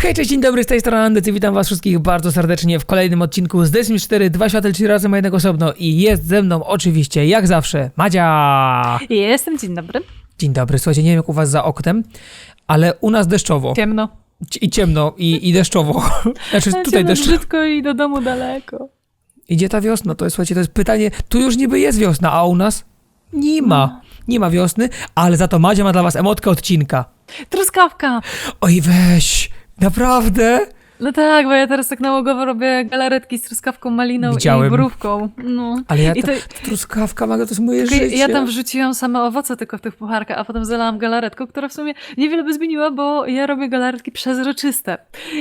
Hej, cześć, dzień dobry, z tej strony Andycy, witam was wszystkich bardzo serdecznie w kolejnym odcinku z Destiny 4, dwa świateł, trzy razy ma jednego osobno i jest ze mną oczywiście, jak zawsze, Madzia! Jestem, dzień dobry. Dzień dobry, słuchajcie, nie wiem jak u was za oknem, ale u nas deszczowo Ciemno. C- i ciemno i, i deszczowo, znaczy tutaj Ciemno, deszcz. brzydko i do domu daleko. Idzie ta wiosna, to jest, słuchajcie, to jest pytanie, tu już niby jest wiosna, a u nas nie ma, nie ma wiosny, ale za to Madzia ma dla was emotkę odcinka. Truskawka! Oj weź, naprawdę? No tak, bo ja teraz tak nałogowo robię galaretki z truskawką, maliną Widziałem. i borówką. No. Ale ja, I ta, to, truskawka, Maga, to jest moje życie. ja tam wrzuciłam same owoce tylko w tych pucharkach, a potem zalałam galaretką, która w sumie niewiele by zmieniła, bo ja robię galaretki przezroczyste.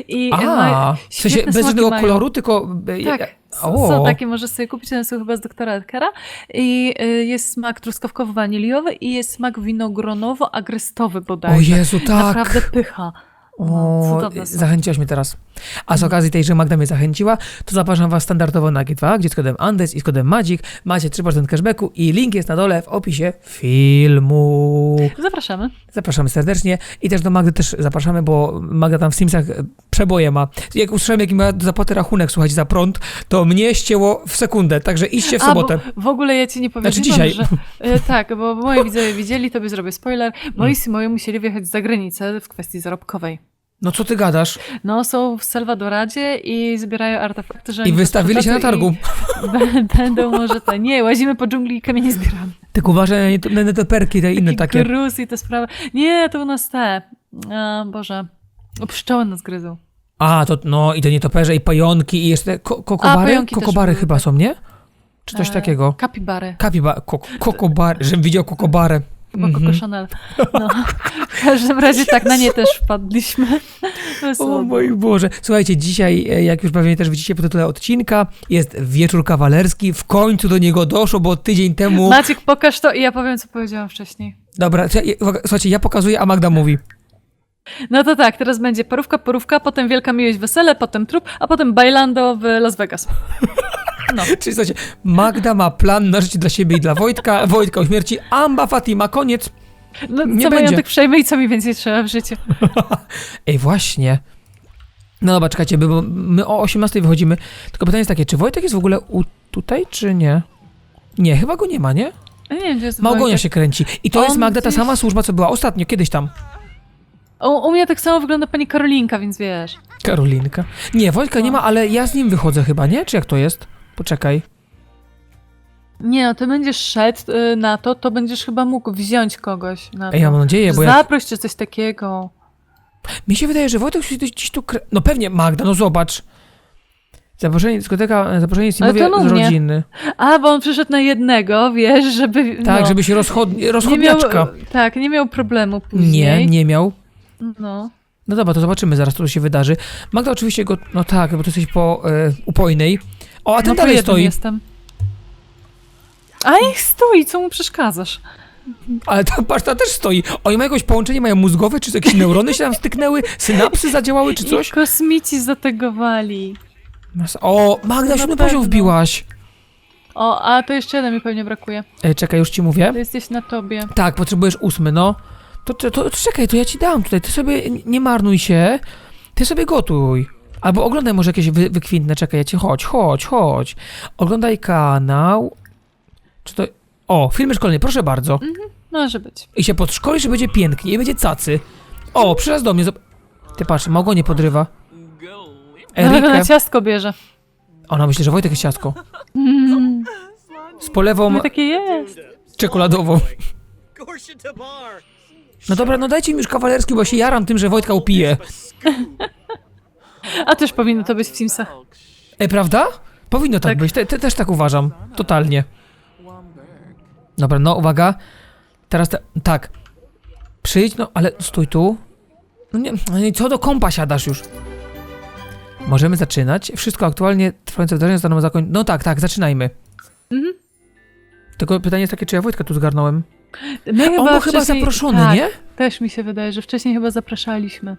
I A, w sensie bez żadnego mają. koloru, tylko... Tak, o. są takie, możesz sobie kupić, one są chyba z doktora Edkera i y, jest smak truskawkowo-waniliowy i jest smak winogronowo-agrestowy O bodajże. Jezu, tak. Naprawdę pycha. No, O, zachęciłaś mnie teraz. A z okazji tej, że Magda mnie zachęciła, to zapraszam was standardowo na G2, gdzie z kodem Andes i z kodem Madzik macie 3% cashbacku i link jest na dole w opisie filmu. Zapraszamy. Zapraszamy serdecznie i też do Magdy też zapraszamy, bo Magda tam w Simsach e, przeboje ma. Jak usłyszałem, jaki ma do zapłaty rachunek, słuchajcie, za prąd, to mnie ścięło w sekundę, także idźcie w A, sobotę. bo w ogóle ja ci nie powiedziałam, Znaczy dzisiaj. że... E, tak, bo moi widzowie widzieli, tobie zrobię spoiler. Moi synowie musieli wjechać za granicę w kwestii zarobkowej. No co ty gadasz? No, są w Salwadoradzie i zbierają artefakty, że I wystawili się na targu. Będą może te... Nie, łazimy po dżungli i kamienie zbieramy. Tylko uważaj na nie- na toperki, te inne Taki takie. gruz i te sprawy. Nie, to u nas te... A, Boże. O, pszczoły nas gryzą. A, to no i te nietoperze, i pająki, i jeszcze ko kokobary? też kokobary chyba są, nie? Czy coś E, takiego? Kapibary. Kapiba, ko kokobary, żebym widział kokobarę. Chyba Mhm. Coco Chanel. No. W każdym razie tak, na nie też wpadliśmy. O mój Boże. Słuchajcie, dzisiaj, e, jak już pewnie też widzicie po tytule odcinka, jest wieczór kawalerski. W końcu do niego doszło, bo tydzień temu... Maciek, pokaż to i ja powiem, co powiedziałam wcześniej. Dobra, słuchajcie, ja pokazuję, a Magda mówi. No to tak, teraz będzie parówka, porówka, potem wielka miłość, wesele, potem trup, a potem bailando w Las Vegas. No. Czyli słuchajcie, Magda ma plan na życie dla siebie i dla Wojtka, Wojtka o śmierci, Amba Fatima, koniec. no Nie co będzie. majątek przejmę i co mi więcej trzeba w życiu. Ej, właśnie. No dobra, czekajcie, bo my o 18 wychodzimy. Tylko pytanie jest takie, czy Wojtek jest w ogóle u, tutaj, czy nie? Nie, chyba go nie ma, nie? Nie wiem, gdzie jest Małgonia Wojtek. się kręci. I to On jest Magda ta gdzieś- sama służba, co była ostatnio, kiedyś tam. U, u mnie tak samo wygląda pani Karolinka, więc wiesz. Karolinka. Nie, Wojtka nie ma, ale ja z nim wychodzę chyba, nie? Czy jak to jest? Poczekaj. Nie, no ty będziesz szedł y, na to, to będziesz chyba mógł wziąć kogoś na to. Ej, ja mam nadzieję, bo jak... Zaproś czy coś takiego. Mi się wydaje, że Wojtek się gdzieś tu... Kre... No pewnie, Magda, no zobacz. Zaproszenie, dyskoteka, zaproszenie Ale to Simowie z rodziny. A, bo on przyszedł na jednego, wiesz, żeby... Tak, no, żeby się rozchod... nie miał, rozchodniaczka. Tak, nie miał problemu później. Nie, nie miał. No. No dobra, to zobaczymy zaraz, co tu się wydarzy. Magda oczywiście go... No tak, bo ty jesteś po e, upojnej. O, a ten no dalej stoi. jestem. A ich stoi, co mu przeszkadzasz? Ale ta paszta też stoi. Oni mają jakieś połączenie, mają mózgowe, czy jakieś neurony się tam styknęły, synapsy zadziałały, czy coś? I kosmici zategowali. O, Magda, Na siódmy pewno. poziom wbiłaś. O, a to jeszcze jeden mi pewnie brakuje. E, czekaj, już ci mówię. To jesteś na tobie. Tak, potrzebujesz ósmy, no. To, to, to czekaj, to ja ci dam tutaj. Ty sobie nie marnuj się. Ty sobie gotuj. Albo oglądaj może jakieś wy, wykwintne. Czekaj, ja ci chodź, chodź, chodź. Oglądaj kanał. Czy to... O, filmy szkolne, proszę bardzo. Może być. I się podszkolisz, że będzie pięknie i będzie cacy. O, przyraz do mnie. Ty patrz, Małgo nie podrywa. Erikę. na ciastko bierze. Ona myśli, że Wojtek jest ciastko. Mm, Z polewą no takie jest. czekoladową. No dobra, no dajcie mi już kawalerski, bo się jaram tym, że Wojtka upije. A też powinno to być w Simsach. Ej, prawda? Powinno tak, Tak. być. Te, te, też tak uważam. Totalnie. Dobra, no uwaga. Teraz te, tak. Przyjdź, no ale stój tu. No nie, no i co do kompa siadasz już? Możemy zaczynać. Wszystko aktualnie trwające wydarzenia zostaną zakończone. No tak, tak, zaczynajmy. Mhm. Tylko pytanie jest takie, czy ja Wojtka tu zgarnąłem? My chyba On był chyba wcześniej- zaproszony, tak, nie? Też mi się wydaje, że wcześniej chyba zapraszaliśmy.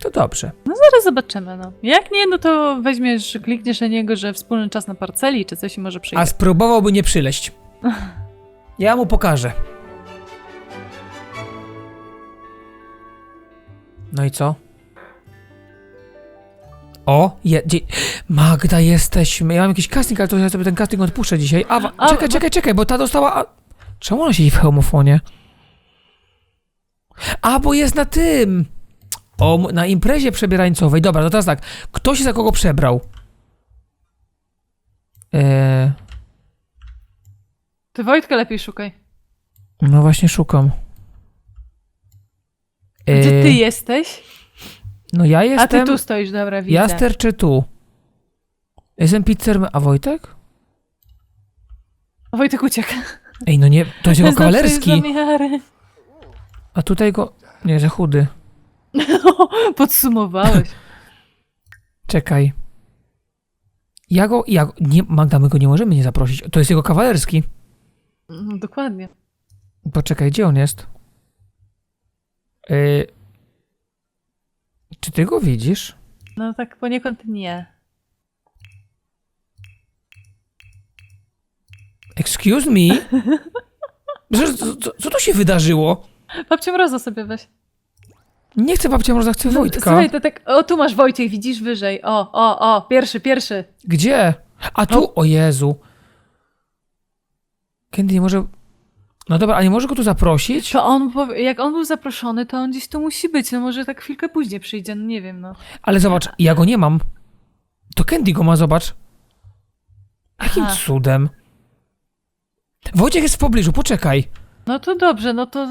To dobrze. Zaraz zobaczymy, no. Jak nie, no to weźmiesz, klikniesz na niego, że wspólny czas na parceli, czy coś i może przyjdzie. A spróbowałby nie przyleść. Ja mu pokażę. No i co? O, je, dzie... Magda, jesteśmy. Ja mam jakiś casting, ale to ja sobie ten casting odpuszczę dzisiaj. Awa, A, czekaj, bo- czekaj, czekaj, bo ta dostała... A... Czemu ona siedzi w hemofonie? A, bo jest na tym... O, na imprezie przebierańcowej. Dobra, to teraz tak. Kto się za kogo przebrał? Eee, Ty Wojtka lepiej szukaj. no właśnie szukam. Gdzie Eee, ty jesteś? No ja A ty jestem... tu stoisz, dobra, widzę. Jaster czy tu? Jestem pizzerem, a Wojtek? Wojtek uciekł. Ej, no nie, to jest jego kawalerski. A tutaj go... Nie, że chudy. Podsumowałeś. Czekaj. Ja go... Ja go nie, Magda, my go nie możemy nie zaprosić. To jest jego kawalerski. No, dokładnie. Poczekaj, gdzie on jest? Yy... Czy ty go widzisz? No tak poniekąd nie. Excuse me? Co, co, co tu się wydarzyło? Babcią Roza sobie weź. Nie chcę babcia Mroza, chcę Wojtka. Słuchaj, to tak, o tu masz Wojciech, widzisz wyżej. O, o, o, pierwszy, pierwszy. Gdzie? A tu? No. O Jezu. Kiedy nie może... No dobra, a nie może go tu zaprosić? To on, powie- jak on był zaproszony, to on gdzieś tu musi być. No może tak chwilkę później przyjdzie, no nie wiem, no. Ale zobacz, ja go nie mam. To Candy go ma, zobacz. Jakim Aha. cudem? Wojciech jest w pobliżu, poczekaj. No to dobrze, no to...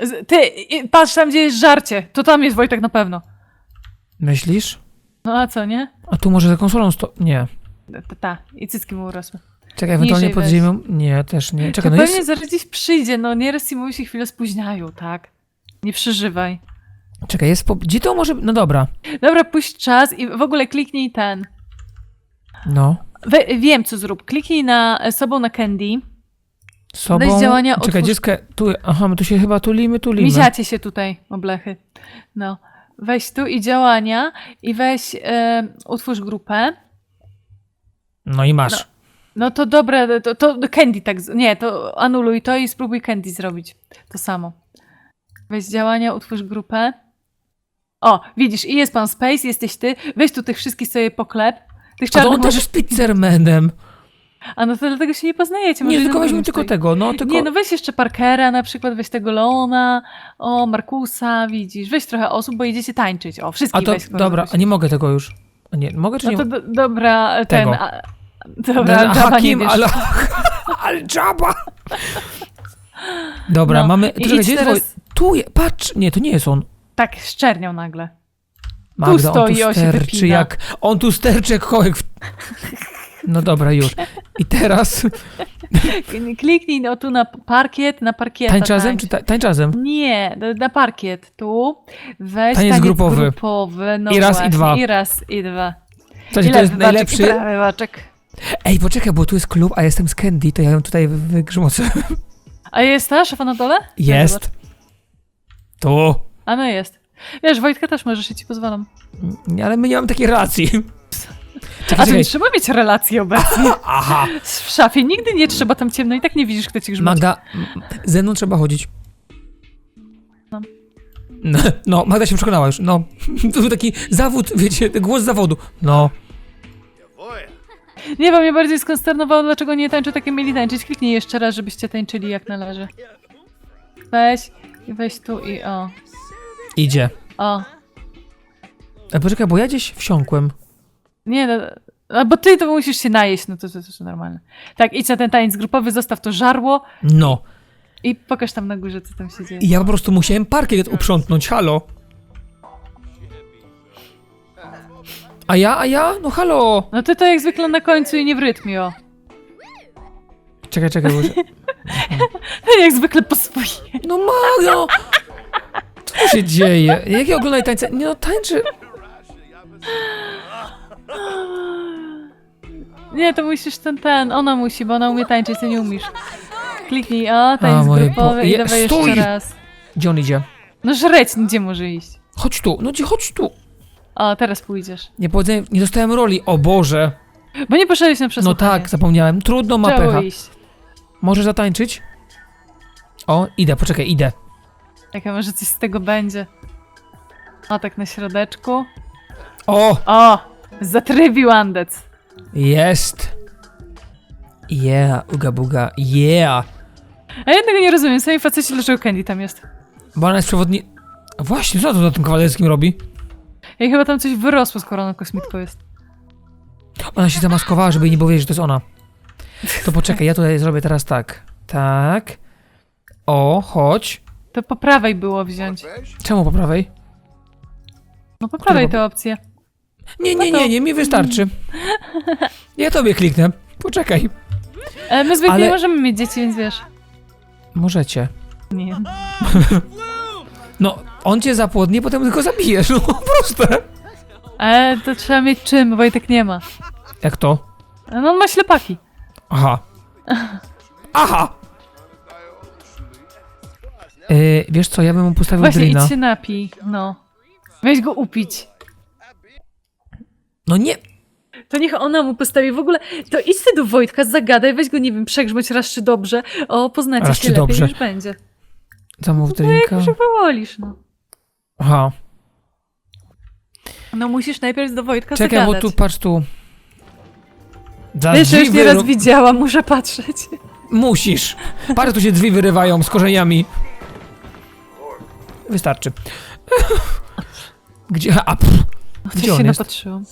y, z- Ty, y, patrz tam, gdzie jest żarcie. To tam jest Wojtek na pewno. Myślisz? No a co, nie? A tu może za konsolą sto... Nie. Ta, ta. i cycki mu urosły. Czekaj, ewentualnie pod ziemią? Nie, też nie. To Czekaj, no pewnie jest... zaraz gdzieś przyjdzie, no nieraz Simowi się chwilę spóźniają, tak? Nie przeżywaj. Czekaj, jest po... Gdzie to może... No dobra. Dobra, puść czas i w ogóle kliknij ten. No. We, wiem, co zrób. Kliknij na sobą na Candy. Sobą... Weź działania, Czekaj, otwórz- dziecko... Tu... Aha, my tu się chyba tulimy, tulimy. Miziacie się tutaj, oblechy. No. Weź tu i działania i weź, utwórz grupę. No i masz. No to dobre, to, to Candy tak, nie, to anuluj to i spróbuj Candy zrobić. To samo. Weź działania, utwórz grupę. O, widzisz, i jest pan Space, jesteś ty. Weź tu tych wszystkich sobie poklep. Tych A to czarnych on też jest pizzermanem. A no to dlatego się nie poznajecie. może Nie, tylko weźmy tylko tego, no tylko... Nie, no weź jeszcze Parkera na przykład, weź tego Leona, o, Markusa, widzisz. Weź trochę osób, bo idziecie tańczyć. O, wszystkich A to, weź. dobra, a nie mogę tego już. A nie, mogę czy No nie? to do, dobra, ten... Tego. A, dobra, Jabba nie Hakim wiesz. al... Al-Jabba. Dobra, No, mamy... i Czekaj, idź gdzie jest teraz- Woj- Tu je... Patrz! Nie, to nie jest on. Tak, szczerniał nagle. Magda, on stoi, tu on się sterczy wypina. jak... On tu sterczy jak kołek w... No dobra, już. I teraz... Kliknij no, tu na parkiet, na parkieta. Tańcz razem czy ta... tańcz razem? Nie, na- na parkiet. Tu weź Taniec grupowy. grupowy. No I raz, i właśnie, dwa. I raz, i dwa. Słuchajcie, I to jest najlepszy... I prawy baczek. Ej, poczekaj, bo tu jest klub, a jestem z Candy, to ja ją tutaj wy- wygrzmocę. A jest ta szefa na dole? No, Jest. Tu. A no jest. Wiesz, Wojtka też możesz, ja ci pozwalam. Ale my nie mamy takiej racji. A Czekaj, to nie czekaj. trzeba mieć relacji obecnie. Aha. W szafie nigdy nie trzeba tam ciemno i tak nie widzisz, kto ci grzmoci. Magda, m- ze mną trzeba chodzić. No. No, no, Magda się przekonała już. No, to był taki zawód, wiecie, głos zawodu. No, Nie, bo mnie bardziej skonsternowało, dlaczego nie tańczą takie mieli tańczyć. Kliknij jeszcze raz, żebyście tańczyli jak należy. Weź i weź tu i o. idzie. O. A poczekaj, bo ja gdzieś wsiąkłem. Nie, no, a bo ty to musisz się najeść, no to to też normalne. Tak, idź na ten taniec grupowy, zostaw to żarło No. i pokaż tam na górze, co tam się dzieje. I ja po prostu musiałem parkiet uprzątnąć, halo. A ja, a ja? No halo. No ty to jak zwykle na końcu i nie w rytmie, o. Czekaj, czekaj, bo... jak zwykle po swoje. No Magdo! Co tu się dzieje? Jakie oglądaj tańce? Nie no, tańczy... Nie, to musisz ten, ten, ona musi, bo ona umie tańczyć, ty nie umiesz. Kliknij, o, taniec moje grupowy Bo- i Je- dawaj stój! jeszcze raz. Gdzie on idzie? No żreć, gdzie może iść? Chodź tu, no gdzie, chodź tu. O, teraz pójdziesz. Nie powiedziałem, nie dostałem roli, o Boże. Bo nie poszedłeś na No przesłuchanie. tak, zapomniałem. Trudno, ma Trzeba pecha. iść. Możesz zatańczyć? O, idę, poczekaj, idę. Jaka może coś z tego będzie. O, tak na środeczku. O! O! Zatrybił Andec. Jest. Yeah, uga buga, yeah. A ja tego nie rozumiem, sami faceci, dlaczego Candy tam jest. Bo ona jest przewodni... Właśnie, co to na tym kawalerskim robi? Jej chyba tam coś wyrosło, skoro ona kosmitką jest. Ona się zamaskowała, żeby nie było wiedzieć, że to jest ona. To poczekaj, ja tutaj zrobię teraz tak. Tak. O, chodź. To po prawej było wziąć. Czemu po prawej? No po prawej te opcje. Nie, nie, No to- nie, nie, mi wystarczy. Ja tobie kliknę. Poczekaj. E, my zwykle Ale- nie możemy mieć dzieci, więc wiesz. Możecie. Nie. No, on cię zapłodni, potem tylko zabijesz. No, proste. E, to trzeba mieć czym, Wojtek nie ma. Jak to? E, No on ma ślepaki. Aha. Aha! Yy, wiesz co, ja bym mu postawił Właśnie drina. idź się napij, no. Weź go upić. No nie, To niech ona mu postawi w ogóle. To idź ty do Wojtka, zagadaj, weź go, nie wiem, przegrzmać raz czy dobrze. O, poznacie Raz się lepiej, dobrze. już będzie. zamów No jak drinka. się powolisz, no. Aha. No musisz najpierw do Wojtka Czekaj, bo zagadać. tu, patrz tu. Za Wiesz, ja już nieraz wyru- widziałam, muszę patrzeć. Musisz. Parę tu się drzwi wyrywają z korzeniami. Wystarczy. Gdzie? A, pff. Gdzie Gdzie on się jest? napatrzyłam.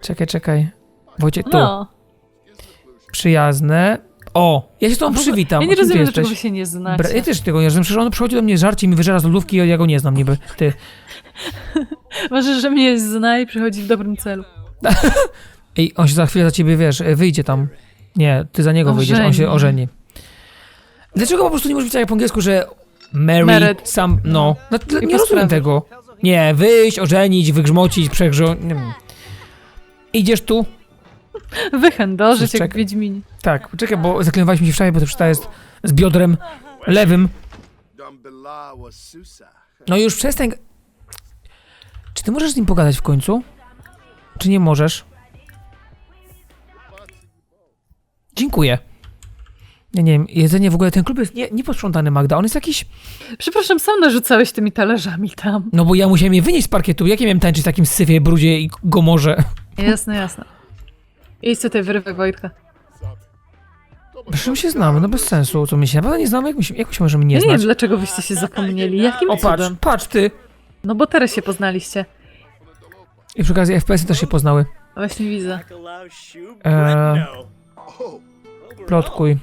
Czekaj, czekaj. Wojciech, tu. No. Przyjazne. O, ja się z tobą przywitam. Ja nie A kim ty rozumiem, dlaczego wy jesteś? się nie znacie. Bra- ja też tego nie rozumiem. Przecież on przychodzi do mnie z żarci i mi wyżera z lodówki, a ja go nie znam niby. Ty. Może, że mnie zna i przychodzi w dobrym celu. Ej, on się za chwilę za ciebie, wiesz, e, wyjdzie tam. Nie, ty za niego wyjdziesz, on się Ożeni. Dlaczego po prostu nie możesz pisać po angielsku, że Mary, Married. sam, no. no nie rozumiem tego. Nie, wyjść, ożenić, wygrzmocić, przegrzo... Nie wiem. Idziesz tu? Wychędożyć Cóż, jak czek- Wiedźmin. Tak, czekaj, bo zaklinowaliśmy się w szafie, bo to przecież jest z biodrem lewym. No już przestań... Czy ty możesz z nim pogadać w końcu? Czy nie możesz? Dziękuję. Ja nie wiem, jedzenie w ogóle, ten klub jest nie, nieposprzątany, Magda. On jest jakiś... Przepraszam, sam narzucałeś tymi talerzami tam. No bo ja musiałem je wynieść z parkietu. Jak ja miałem tańczyć w takim syfie, brudzie i gomorze? Jasne, jasne. Idź tutaj wyrywaj Wojtka. Przecież my się znamy, no bez sensu. Co my się naprawdę nie znamy? Jak my się, jak my możemy nie Ja nie wiem, znać? dlaczego wyście się zapomnieli. Jakim O, patrz, cudem? patrz ty. No bo teraz się poznaliście. I przy okazji FPS-y też się poznały. Właśnie widzę. Eee, plotkuj.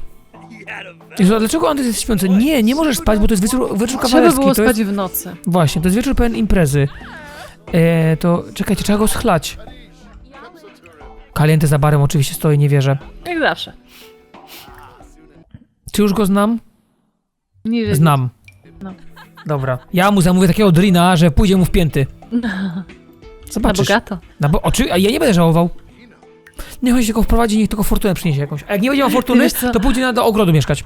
Jezu, a dlaczego Andrzej jest śpiący? Nie, nie możesz spać, bo to jest wieczór, wieczór Trzeba kawalerski. było To jest, spać w nocy. właśnie, to jest wieczór pełen imprezy. E, to czekajcie, trzeba go schlać. Kaliente za barem oczywiście stoi, nie wierzę. Jak zawsze. Czy już go znam? Nie wiem. Znam. No. Dobra. Ja mu zamówię takiego drina, że pójdzie mu w pięty. Na Zobaczysz. bogato. Na bo, oczy, a ja nie będę żałował. Niech on się tylko wprowadzi, niech tylko fortunę przyniesie jakąś. A jak nie będzie miał fortuny, to pójdzie na, do ogrodu mieszkać.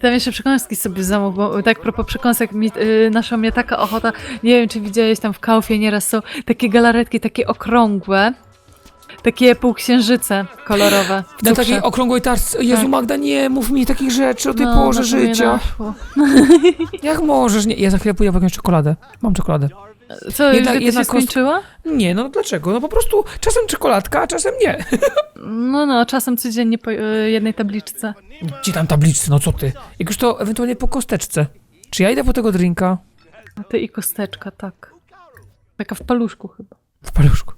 Tam jeszcze przekąski sobie zamów, bo tak propos przekąsek, mi, y, naszła mnie taka ochota, nie wiem czy widziałeś tam w Kaufie nieraz są takie galaretki, takie okrągłe, takie półksiężyce kolorowe w Na takiej okrągłej tarce. Jezu, Tak. Magda, nie mów mi takich rzeczy o tej No, porze mnie życia. Jak możesz? Nie, ja za chwilę pójdę po jakąś czekoladę. Mam czekoladę. Co, Jedna- jedna, jedna się skończyła? Nie, no dlaczego? No po prostu czasem czekoladka, a czasem nie. No, no, czasem codziennie po y, jednej tabliczce. Ci tam tabliczce, no co ty? Jak już to ewentualnie po kosteczce. Czy ja idę po tego drinka? A ty i kosteczka, tak. Taka w paluszku chyba. W paluszku.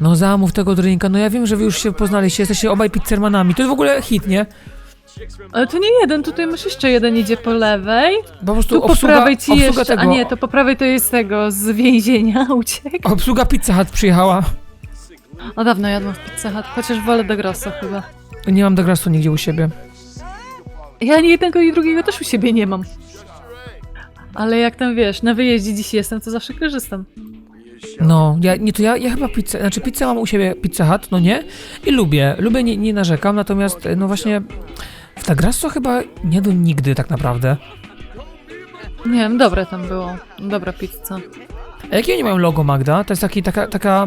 No zamów tego drinka, no ja wiem, że wy już się poznaliście, jesteście obaj pizzermanami. To jest w ogóle hit, nie? Ale to nie jeden, tutaj masz jeszcze jeden idzie po lewej. Po prostu Tu po obsługa, prawej ci obsługa jeszcze, tego, a nie, to po prawej to jest tego, z więzienia uciekł. obsługa Pizza Hut przyjechała. O, dawno jadłam w Pizza Hut, chociaż wolę do Grosso chyba. Nie mam degrasu nigdzie u siebie. Ja ani jednego i drugiego też u siebie nie mam. Ale jak tam wiesz, na wyjeździe dziś jestem, to zawsze korzystam. No, ja, nie, to ja, ja chyba pizzę, znaczy pizzę mam u siebie, Pizza Hut, no nie? I lubię, lubię, nie, nie narzekam, natomiast, no właśnie, w Degrasso chyba nie do nigdy tak naprawdę. Nie wiem, dobre tam było. Dobra pizza. A jakie oni mają logo, Magda? To jest taki, taka, taka,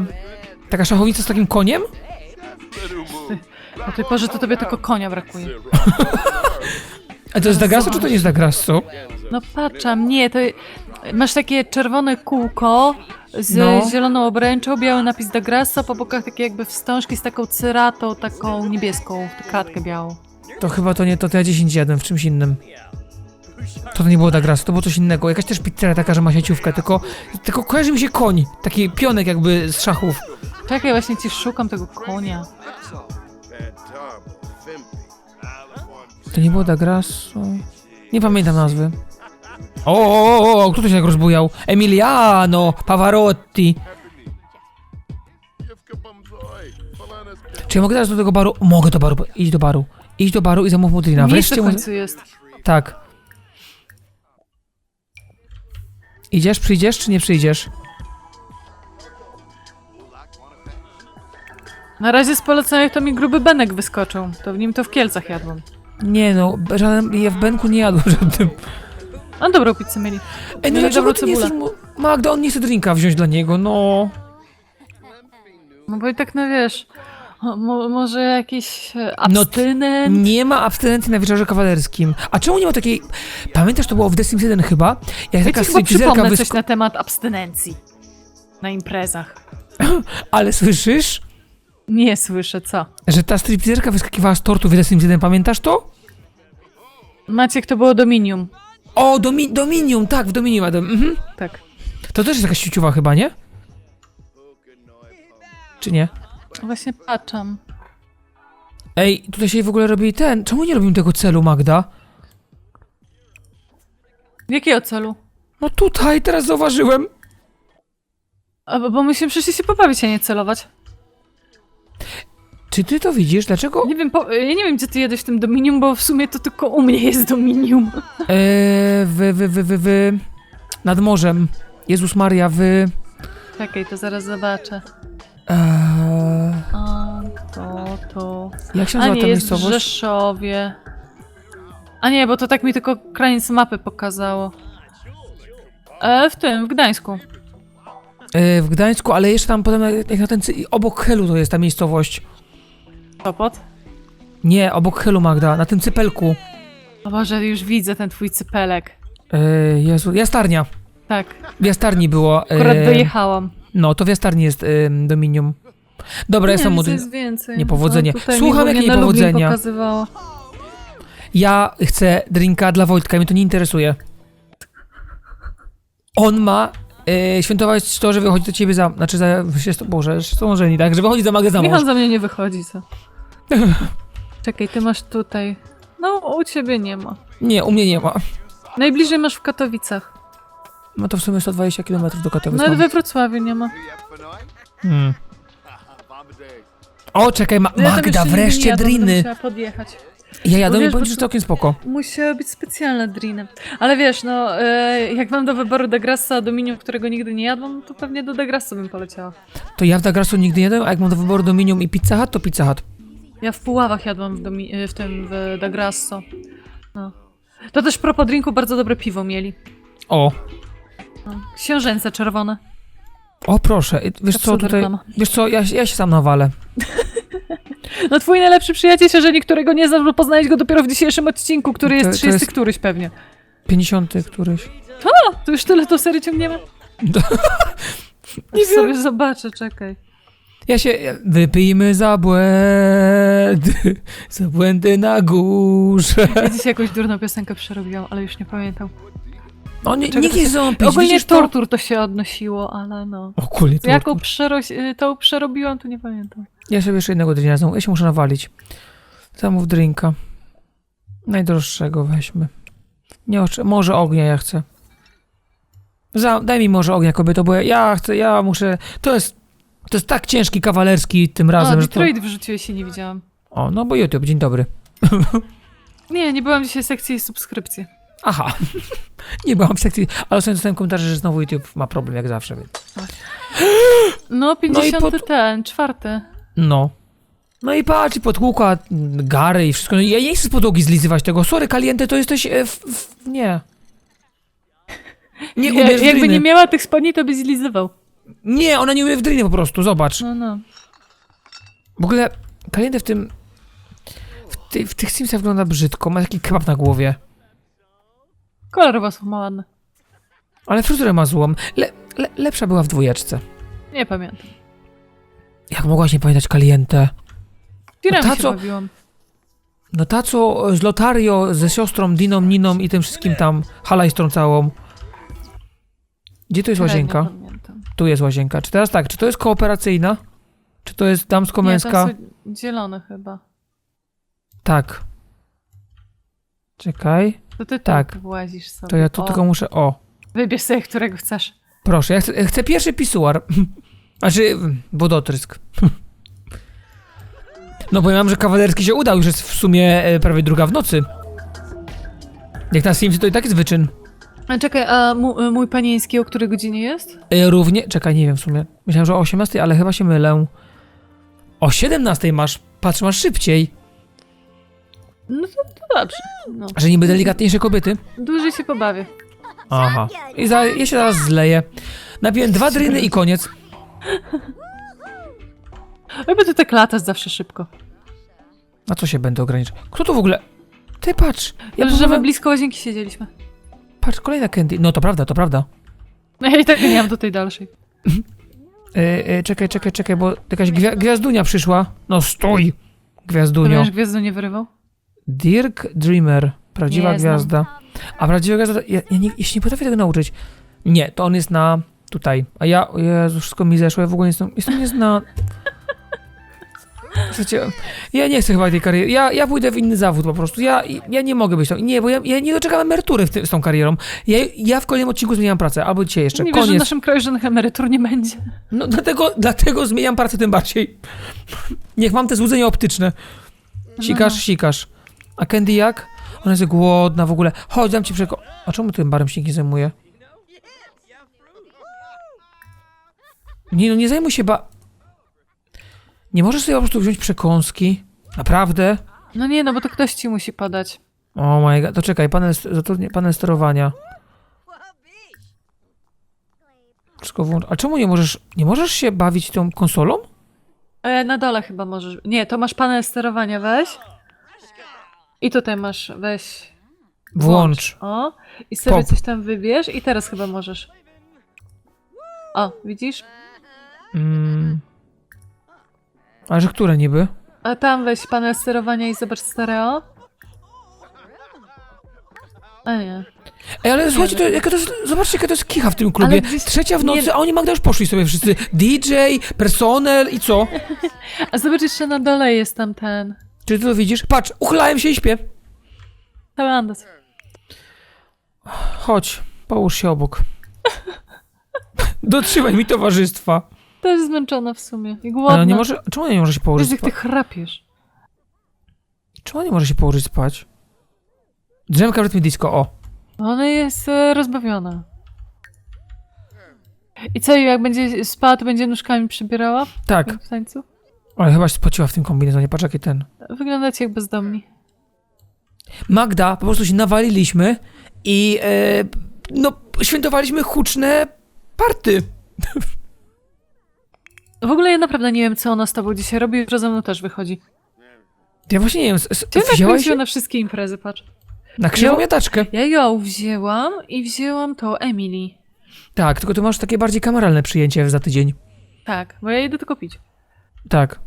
taka szachownica z takim koniem? O tej porze to tobie tylko konia brakuje. A to jest Degrasso, czy to nie jest Degrasso? No patrzam, nie, to... Masz takie czerwone kółko z No. zieloną obręczą, biały napis Dagrasa, po bokach takie jakby wstążki z taką cyratą, taką niebieską, w tę kratkę białą. To chyba to nie, to, to ja 10 jadłem w czymś innym. To, to nie było Dagras, to było coś innego. Jakaś też pizzeria taka, że ma sieciówkę, tylko, tylko kojarzy mi się koń. Taki pionek jakby z szachów. Czekaj, właśnie ci szukam tego konia. To nie było Dagraso. Nie pamiętam nazwy. O, o, o, o, kto to się tak rozbujał? Emiliano Pavarotti. Czy ja mogę teraz do tego baru? Mogę do baru. Idź do baru. Idź do baru i zamów mu drina. Miejsce Wreszcie w mu... końcu jest. Tak. Idziesz, przyjdziesz, czy nie przyjdziesz? Na razie z poleceniem to mi gruby benek wyskoczył. To w nim to w Kielcach jadłam. Nie no, żaden, ja w Benku nie jadłem żadnym. A dobrą pizzę mieli. Ej, no Mieli dlaczego dobrą ty nie cebulę. chcesz mu... Magda, on nie chce drinka wziąć dla niego, no. No bo i tak, no wiesz, mo, może jakiś e, No, abstynent? Nie ma abstynencji na wieczorze kawalerskim. A czemu nie ma takiej... Pamiętasz, to było w The Sims 1 chyba? Jak Ja taka chyba przypomnę coś na temat abstynencji. Na imprezach. Ale słyszysz, Nie słyszę, co? że ta stripteaserka wyskakiwała z tortu w The Sims 1, pamiętasz to? Maciek, to było Dominium. O, Domi Dominium, tak, w Dominium jadłem. Mhm. Tak. To też jest jakaś siuciowa chyba, nie? Czy nie? Właśnie patrzam. Ej, tutaj się w ogóle robi ten. Czemu nie robimy tego celu, Magda? Jakiego celu? No tutaj, teraz zauważyłem. A, bo bo musimy przecież się pobawić, a nie celować. Czy ty to widzisz? Dlaczego? Nie wiem, po, ja nie wiem, gdzie ty w tym Dominium, bo w sumie to tylko u mnie jest Dominium. Eee, wy, wy, wy, wy, wy. Nad morzem. Jezus Maria, wy. Czekaj, to zaraz zobaczę. Eee, A, to, to... jak się A nazywa nie, ta jest w miejscowość? Rzeszowie. A nie, bo to tak mi tylko kraniec mapy pokazało. E, w tym, w Gdańsku. Eee, w Gdańsku, ale jeszcze tam potem, jak na ten, cy- obok Helu to jest ta miejscowość. Sopot. Nie, obok Helu, Magda, na tym cypelku. O Boże, już widzę ten twój cypelek. Eee, Jezu, Jastarnia. Tak, W Jastarni było. akurat eee, dojechałam. No, to w Jastarni jest em, Dominium. Dobra, jestem młody. jest więcej. Niepowodzenie. No, Słucham, jakie niepowodzenia? pokazywało. Ja chcę drinka dla Wojtka, mnie to nie interesuje. On ma e, świętować to, że wychodzi do ciebie za... Znaczy za... Jest, Boże, że są żeni, tak? Że wychodzi za magę za Niech mąż. on za mnie nie wychodzi, co? Czekaj, ty masz tutaj... No, u ciebie nie ma. Nie, u mnie nie ma. Najbliżej masz w Katowicach. No to w sumie 120 km do Katowic Nawet mam. we Wrocławiu nie ma. Hmm. O, czekaj, ma No Ja tam Magda, jeszcze nigdy nie wreszcie jadłam, będę driny. musiała podjechać. Ja jadę Bo i wiesz, że całkiem spoko. Musiały być specjalne driny. Ale wiesz, no, e, jak mam do wyboru Degrassa, Dominium, którego nigdy nie jadłam, to pewnie do Degrassa bym poleciała. To ja w Dagrasu nigdy nie a jak mam do wyboru Dominium i Pizza Hut, to Pizza Hut. Ja w Puławach jadłam w, domi- e, w tym, w Degrasso. No. To też propos drinku bardzo dobre piwo mieli. O, No. Książęce czerwone. O proszę, wiesz co tutaj... Wiesz co, ja, ja się sam nawalę. No twój najlepszy przyjaciel się żeni, którego nie znasz, bo poznałeś go dopiero w dzisiejszym odcinku, który To- jest to 30 jest- któryś pewnie. 50 któryś. O, to już tyle to serii ciągniemy? Nie Aż sobie zobaczę, czekaj. Ja się. Wypijmy za błędy, za błędy na górze. Ja dzisiaj jakąś durną piosenkę przerobiłam, ale już nie pamiętam. No nie, Czego to się- chce pić, Ogólnie tortur to się odnosiło, ale no. O kurde, Jaką tortur. przeroś, y, tą przerobiłam, to nie pamiętam. Ja sobie jeszcze jednego dnia znowu, ja się muszę nawalić. Zamów drinka. Najdroższego weźmy. Nie, może ognia ja chcę. Za, daj mi może ognia, kobieto, bo ja, ja chcę, ja muszę... To jest, to jest tak ciężki kawalerski tym razem, A, że to... Detroit wrzuciłeś i nie widziałam. O, no bo YouTube, dzień dobry. Nie, nie byłam dzisiaj w sekcji subskrypcji. Aha. Nie byłam w sekcji, ale ostatnio dostałem komentarze, że znowu YouTube ma problem, jak zawsze, więc... No, 50 pod- ten, czwarty. No. No i patrz, i podkłuka, gary i wszystko. No, ja nie chcę z podłogi zlizywać tego. Sorry, Caliente, to jesteś... E, w, w, nie. Nie umiesz jakby nie miała tych spodni, to by zlizywał. Nie, ona nie umie w driny po prostu, zobacz. No, no. W ogóle Caliente w tym... W, ty, w tych Simsach wygląda brzydko, ma taki kebab na głowie. Kolor włosów ma ładny. Ale fryzurę ma złą. Le, le, lepsza była w dwójeczce. Nie pamiętam. Jak mogłaś nie pamiętać Caliente? Firem ta, się co- bawiłam. No ta co z Lotario, ze siostrą Diną, Niną i tym wszystkim tam, halajstrą całą. Gdzie tu jest łazienka? pamiętam. Tu jest łazienka. Czy teraz tak, czy to jest kooperacyjna? Czy to jest Nie, damsko-męska? to są zielone chyba. Tak. Czekaj, To ty Tak. włazisz sobie. to ja tu o, tylko muszę, o, Wybierz sobie, którego chcesz. proszę, ja chcę, chcę pierwszy pisuar. Znaczy, wodotrysk. No powiem wam, że kawalerski się udał, już jest w sumie e, prawie druga w nocy. Jak na Simsy to i tak jest wyczyn. A czekaj, a mu, mój panieński o której godzinie jest? E, Równie, czekaj, nie wiem w sumie. Myślałem, że o 18, ale chyba się mylę. O 17 masz, patrz, masz szybciej. No to, to dobrze. No. Że niby delikatniejsze kobiety. Dłużej się pobawię. Aha. I za, ja się zaraz zleję. Napiłem dwa dryny i koniec. Jakby to tak latasz zawsze szybko. Na co się będę ograniczał? Kto to w ogóle? Ty patrz. Ja Ja że my próbowałem... blisko łazienki siedzieliśmy. Patrz, kolejna candy. No to prawda, to prawda. No ja i tak nie mam do tej dalszej. E, e, czekaj, czekaj, czekaj, bo jakaś gwia gwiazdunia przyszła. No stój, gwiazdunio. będziesz gwiazdu nie wyrywał? Dirk Dreamer. Prawdziwa Nie znam. gwiazda. A prawdziwa gwiazda, ja, ja, nie, ja się nie potrafię tego nauczyć. Nie, to on jest na tutaj. A ja, Jezu, wszystko mi zeszło, ja w ogóle jestem, jestem niezna... Słuchajcie, ja nie chcę chyba tej kariery. Ja, ja pójdę w inny zawód po prostu. Ja, ja nie mogę być tam. Nie, bo ja, ja nie doczekam emerytury w tym, z tą karierą. Ja, ja w kolejnym odcinku zmieniam pracę, albo dzisiaj jeszcze. Nie wiesz, że w Koniec. naszym kraju żadnych emerytur nie będzie. No dlatego, dlatego zmieniam pracę tym bardziej. Niech mam te złudzenia optyczne. Sikasz, No. sikasz. A Candy jak? Ona jest głodna w ogóle. Chodź, dam ci przeko... A czemu tym barem się nie zajmuje? Nie no, nie zajmuj się ba... Nie możesz sobie po prostu wziąć przekąski? Naprawdę? No nie, no bo to ktoś ci musi podać. O my god, to czekaj, panel, zatrudnię- panel sterowania. Wszystko włącz... A czemu nie możesz... Nie możesz się bawić tą konsolą? E, na dole chyba możesz. Nie, to masz panel sterowania, weź. I tutaj masz, weź. Włącz. O, i sobie Pop. coś tam wybierz i teraz chyba możesz. O, widzisz? Mm. Ale że które niby? A tam weź panel sterowania i zobacz stereo. A nie. Ej, ale słuchajcie, to, jaka to jest, zobaczcie, jaka to jest kicha w tym klubie. Ale gdzieś- Trzecia w nocy, nie- a oni Magda już poszli sobie wszyscy. DJ, personel i co? A zobacz jeszcze na dole jest tam ten. Czy ty to widzisz? Patrz, uchylałem się i śpię. Cały. Chodź, połóż się obok. Dotrzymaj mi towarzystwa. Też zmęczona w sumie. I głodna. Ale nie może, czemu ona nie może się Wiesz, położyć jak ty spać? chrapiesz. Czemu ona nie może się położyć spać? Drzemka w rytmie disco, o. Ona jest e, rozbawiona. I co, jak będzie spała, to będzie nóżkami przybierała Tak, w tańcu? Ale chyba się spociła w tym kombinezonie, patrz jaki ten. Wyglądacie jak bezdomni. Magda, po prostu się nawaliliśmy i e, no, świętowaliśmy huczne party. W ogóle ja naprawdę nie wiem, co ona z tobą dzisiaj robi, że ze mną też wychodzi. Ja właśnie nie wiem, s- s- Cię wzięłaś nakręciła się na wszystkie imprezy, patrz. na krzywą miataczkę. Ja ją wzięłam i wzięłam tą Emily. Tak, tylko ty masz takie bardziej kameralne przyjęcie za tydzień. Tak, bo ja idę tylko pić. Tak.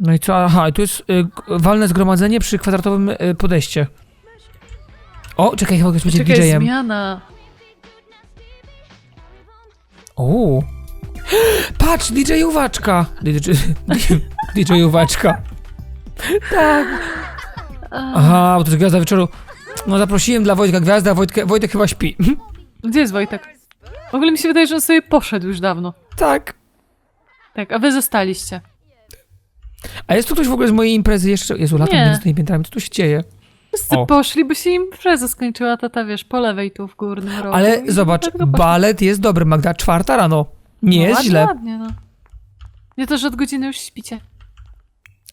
No i co? Aha, i tu jest y, walne zgromadzenie przy kwadratowym y, podejście. O, czekaj, chyba ktoś będzie Czekaj, DJ-em. zmiana. O. Patrz, DJ-uwaczka. DJ, DJ-uwaczka. Tak. Aha, bo to jest gwiazda wieczoru. No zaprosiłem dla Wojtka gwiazdę, a Wojtek, Wojtek chyba śpi. Gdzie jest Wojtek? W ogóle mi się wydaje, że on sobie poszedł już dawno. tak. Tak, a wy zostaliście. A jest tu ktoś w ogóle z mojej imprezy jeszcze? Jezu, latam Nie. między tymi piętrami, co tu się dzieje? Wszyscy O. poszli, bo się impreza skończyła, tata wiesz, po lewej tu w górnym rogu. Ale zobacz, poszli. balet jest dobry, Magda. Czwarta rano. Nie No, jest ładnie, źle. Ładnie, no. Nie to, że od godziny już śpicie.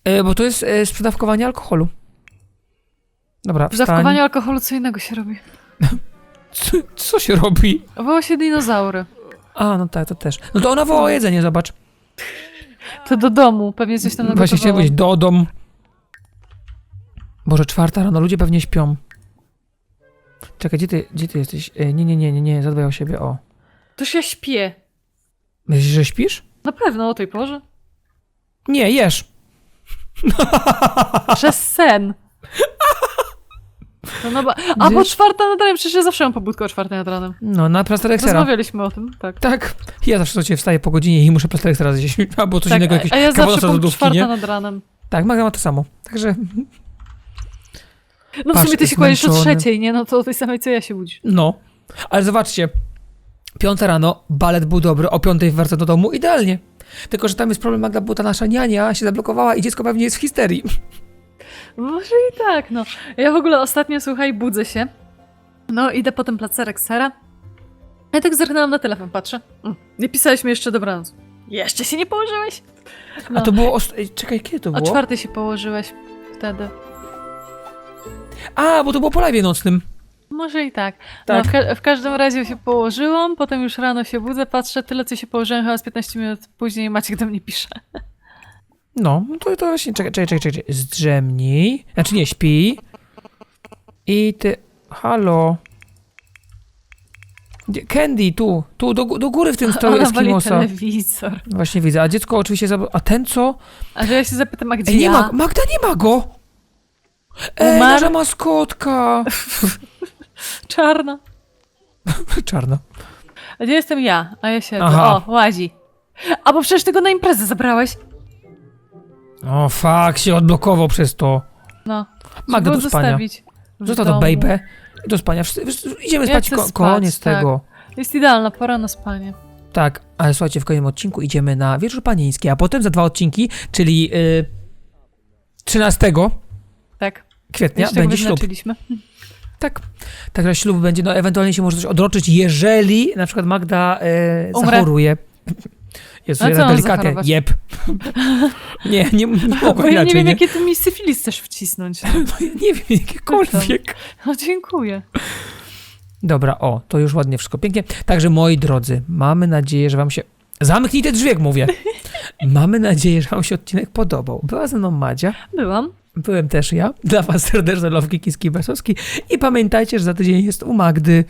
E, bo to jest e, sprzedawkowanie alkoholu. Dobra, wstań. Zawkowanie alkoholu co innego się robi. Co, co się robi? Woła się dinozaury. A, no tak, to też. No to ona woła jedzenie, zobacz. To do domu, pewnie coś tam Właśnie nagotowała. chciałem powiedzieć, do dom. Boże, czwarta rano, ludzie pewnie śpią. Czekaj, gdzie ty, gdzie ty jesteś? E, nie, nie, nie, nie, nie, zadbaj o siebie, o. Toż ja śpię. Myślisz, że śpisz? Na pewno o tej porze. Nie, jesz. Przez sen. No, no, bo, a bo Gdzieś- czwarta nad ranem, przecież ja zawsze mam pobudkę o czwartej nad ranem. No, na plasterek sera. Rozmawialiśmy o tym, tak. Tak. Ja zawsze do ciebie wstaję po godzinie i muszę plasterek sera zjeść. Albo coś tak innego, a, jakieś a ja zawsze kawosa z po lodówki, czwarta nie? nad ranem. Tak, Magda ma to samo. Także, No w Patrz, sumie ty się kładziesz o zmęczony. trzeciej, nie? No to o tej samej co ja się budzisz. no. Ale zobaczcie. Piąta rano, balet był dobry, o piątej wraca do domu, idealnie. Tylko, że tam jest problem, Magda, bo ta nasza niania się zablokowała i dziecko pewnie jest w histerii. Może i tak, no. Ja w ogóle ostatnio, słuchaj, budzę się. No, idę po ten placerek sera. Ja tak zerknęłam na telefon, patrzę. Mm, nie pisaliśmy jeszcze dobranoc. Jeszcze się nie położyłeś? No. A to było, ost- Ej, czekaj, kiedy to O było? czwartej się położyłeś wtedy. A, bo to było po live nocnym. Może i tak. Tak. No, w, ka- w każdym razie się położyłam, potem już rano się budzę, patrzę, tyle co się położyłem, chyba z 15 minut później Maciek do mnie pisze. No, to, to właśnie, czekaj, czekaj, czekaj, czekaj. Zdrzemnij. Znaczy nie, śpi. I ty, halo. Candy, tu, tu, do, do góry w tym stroju Eskimosa. telewizor. Właśnie widzę, a dziecko oczywiście a ten co? A że ja się zapytam, a gdzie Ej, nie ja? ma, Magda nie ma go! Ej, Umarł? nasza maskotka! Czarna. Czarna. A gdzie jestem ja? A ja siedzę. Aha. O, łazi. A bo przecież ty go na imprezę zabrałeś. O, fuck, się odblokował przez to. No. Magda do spania. Zostaw to baby. Do spania. Wszyscy- wszyscy- Idziemy Ja spać, ko- spać, koniec tak. tego. Jest idealna pora na spanie. Tak, ale słuchajcie, w kolejnym odcinku idziemy na wieczór panieński, a potem za dwa odcinki, czyli y, 13 Tak. kwietnia Jeszcze będzie ślub. Tak. Także ślub będzie, no ewentualnie się może coś odroczyć, jeżeli na przykład Magda y, Umrę. zachoruje. Jest ja co delikatnie. Jeb. nie, nie, nie Bo mogę ja nie wiem, nie? jakie ty mi syfilis chcesz wcisnąć. No, ja nie wiem, jakiekolwiek. No dziękuję. Dobra, o, to już ładnie, wszystko pięknie. Także moi drodzy, mamy nadzieję, że wam się... Zamknij te drzwi, jak mówię. Mamy nadzieję, że wam się odcinek podobał. Była ze mną Madzia, Byłam. byłem też ja. Dla was serdeczne lowki Kiski Besowski. I pamiętajcie, że za tydzień jest u Magdy,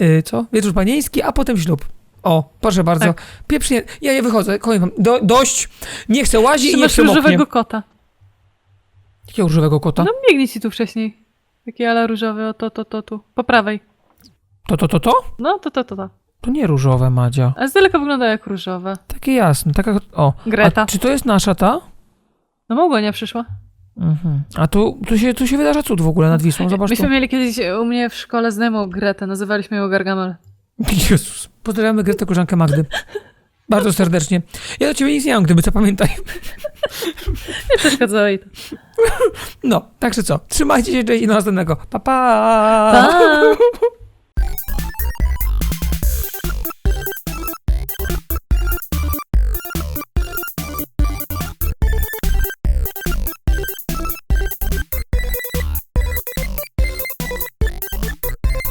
yy, co? Wieczór panieński, a potem ślub. O, proszę bardzo. Tak. Pieprznie, ja nie wychodzę, koniec. Do, dość, nie chcę łazić i nie chcę różowego kota. Jakiego różowego kota? No biegnie ci tu wcześniej. Taki ala różowy, o to, to, to, tu. Po prawej. To, to, to, to? No, to, to, to, to. To nie różowe, Madzia. A z daleka wygląda jak różowe. Takie jasne, taka... O, Greta. a czy to jest nasza ta? No Mogłonia przyszła. Mhm. A tu, tu, się, tu się wydarza cud w ogóle nad Wisłą, zobacz Myśmy tu. mieli kiedyś u mnie w szkole znajomą Gretę, nazywaliśmy ją Gargamel. Jezus. Pozdrawiamy Gretę, koleżankę Magdy. Bardzo serdecznie. Ja do ciebie nic nie mam, gdyby co pamiętaj. Nie przeszkadzało jej to. No, także co? Trzymajcie się cześć i do następnego. Pa, pa! Pa!